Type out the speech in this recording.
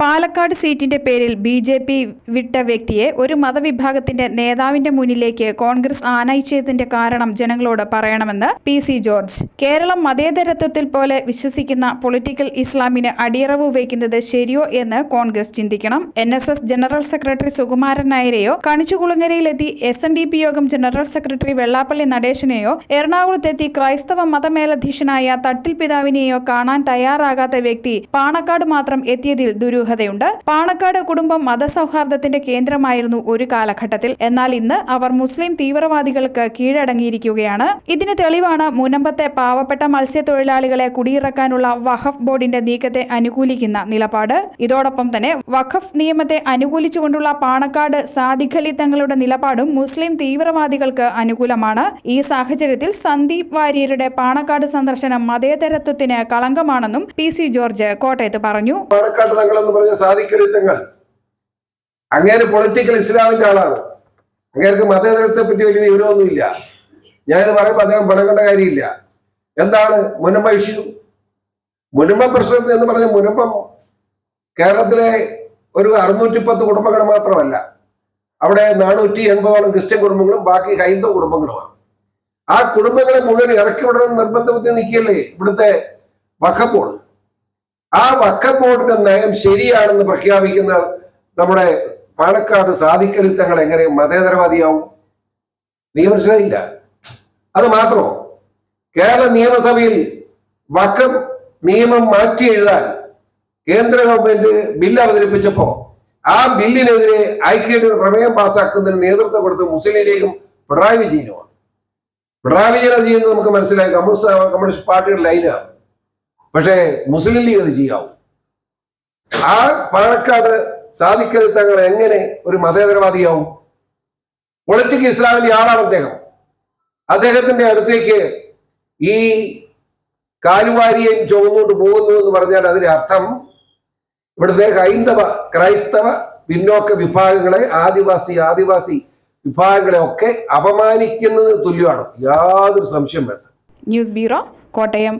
പാലക്കാട് സീറ്റിന്റെ പേരിൽ B J P വിട്ട വ്യക്തിയെ ഒരു മതവിഭാഗത്തിന്റെ നേതാവിന്റെ മുന്നിലേക്ക് കോൺഗ്രസ് ആനയിച്ചതിന്റെ കാരണം ജനങ്ങളോട് പറയണമെന്ന് പി സി ജോർജ്. കേരളം മതേതരത്വത്തിൽ പോലെ വിശ്വസിക്കുന്ന പൊളിറ്റിക്കൽ ഇസ്ലാമിന് അടിയറവ് വയ്ക്കുന്നത് ശരിയോ എന്ന് കോൺഗ്രസ് ചിന്തിക്കണം. N S S general secretary Sukumaran നായരെയോ കണിച്ചുകുളങ്ങരയിലെത്തി S N D P Yogam general secretary Vellappally നടേശനെയോ എറണാകുളത്തെത്തി ക്രൈസ്തവ മതമേലധീഷനായ തട്ടിൽ പിതാവിനെയോ കാണാൻ തയ്യാറാകാത്ത വ്യക്തി പാണക്കാട് മാത്രം എത്തിയതിൽ ദുരൂഹതയുണ്ട് പാണക്കാട് കുടുംബം മതസൗഹാർദ്ദത്തിന്റെ കേന്ദ്രമായിരുന്നു ഒരു കാലഘട്ടത്തിൽ. എന്നാൽ ഇന്ന് അവർ മുസ്ലിം തീവ്രവാദികൾക്ക് കീഴടങ്ങിയിരിക്കുകയാണ്. ഇതിന് തെളിവാണ് മുനമ്പത്തെ പാവപ്പെട്ട മത്സ്യത്തൊഴിലാളികളെ കുടിയിറക്കാനുള്ള വഖഫ് ബോർഡിന്റെ നീക്കത്തെ അനുകൂലിക്കുന്ന നിലപാട്. ഇതോടൊപ്പം തന്നെ വഖഫ് നിയമത്തെ അനുകൂലിച്ചുകൊണ്ടുള്ള പാണക്കാട് സാദിഖലി തങ്ങളുടെ നിലപാടും മുസ്ലിം തീവ്രവാദികൾക്ക് അനുകൂലമാണ്. ഈ സാഹചര്യത്തിൽ സന്ദീപ് വാര്യരുടെ പാണക്കാട് സന്ദർശനം മതേതരത്വത്തിന് കളങ്കമാണെന്നും പി സി ജോർജ് കോട്ടയത്ത് പറഞ്ഞു. പറഞ്ഞ സാധിക്കരുത്തങ്ങൾ അങ്ങേര് പൊളിറ്റിക്കൽ ഇസ്ലാമിന്റെ ആളാണ്. അങ്ങേർക്ക് മതേതരത്തെ പറ്റി വലിയ വിവരമൊന്നുമില്ല. ഞാനിത് പറയുമ്പോൾ അദ്ദേഹം പണക്കേണ്ട കാര്യമില്ല. എന്താണ് മുനമ്പ ഇഷ്യൂ മുനമ്പ പ്രശ്നം എന്ന് പറഞ്ഞ മുനമ്പം കേരളത്തിലെ ഒരു അറുന്നൂറ്റി പത്ത് കുടുംബങ്ങൾ മാത്രമല്ല. അവിടെ നാനൂറ്റി എൺപതോളം ക്രിസ്ത്യൻ കുടുംബങ്ങളും ബാക്കി ഹൈന്ദവ കുടുംബങ്ങളുമാണ്. ആ കുടുംബങ്ങളെ മുഴുവൻ ഇറക്കി വിടണം നിർബന്ധബുദ്ധി നിൽക്കുകയല്ലേ ഇവിടുത്തെ വഖബോർഡ് ആ വക്കം ബോർഡിന്റെ നയം ശരിയാണെന്ന് പ്രഖ്യാപിക്കുന്ന നമ്മുടെ പാലക്കാട് സാധിക്കലിത്തങ്ങൾ എങ്ങനെ മതേതരവാദിയാവും? നീ മനസ്സിലായില്ല. അത് മാത്രമോ കേരള നിയമസഭയിൽ വക്കം നിയമം മാറ്റി എഴുതാൻ കേന്ദ്ര ഗവൺമെന്റ് ബില്ല് അവതരിപ്പിച്ചപ്പോ ആ ബില്ലിനെതിരെ ഐക്യയുടെ പ്രമേയം പാസ്സാക്കുന്നതിന് നേതൃത്വം കൊടുത്ത് മുസ്ലിം ലീഗും പിണറായി വിജയനുമാണ്. പിണറായി വിജയൻ അത് ചെയ്യുന്നത് നമുക്ക് മനസ്സിലായി. കമ്മ്യൂണിസ്റ്റ് കമ്മ്യൂണിസ്റ്റ് പാർട്ടിയുടെ ലൈനാണ്. പക്ഷേ മുസ്ലിം ലീഗ് അത് ചെയ്യാവും. ആ പാലക്കാട് സാധിക്കരുത് തങ്ങൾ എങ്ങനെ ഒരു മതേതരവാദിയാവും? പൊളിറ്റിക് ഇസ്ലാമിന്റെ ആളാണ് അദ്ദേഹം. അദ്ദേഹത്തിന്റെ അടുത്തേക്ക് ഈ കാലുവാരിയെയും ചുമന്നുകൊണ്ട് പോകുന്നു എന്ന് പറഞ്ഞാൽ അതിന്റെ അർത്ഥം ഇവിടുത്തെ ഹൈന്ദവ ക്രൈസ്തവ പിന്നോക്ക വിഭാഗങ്ങളെ ആദിവാസി ആദിവാസി വിഭാഗങ്ങളെ ഒക്കെ അപമാനിക്കുന്നതിന് തുല്യമാണ്. യാതൊരു സംശയം വേണ്ട. News bureau Kottayam.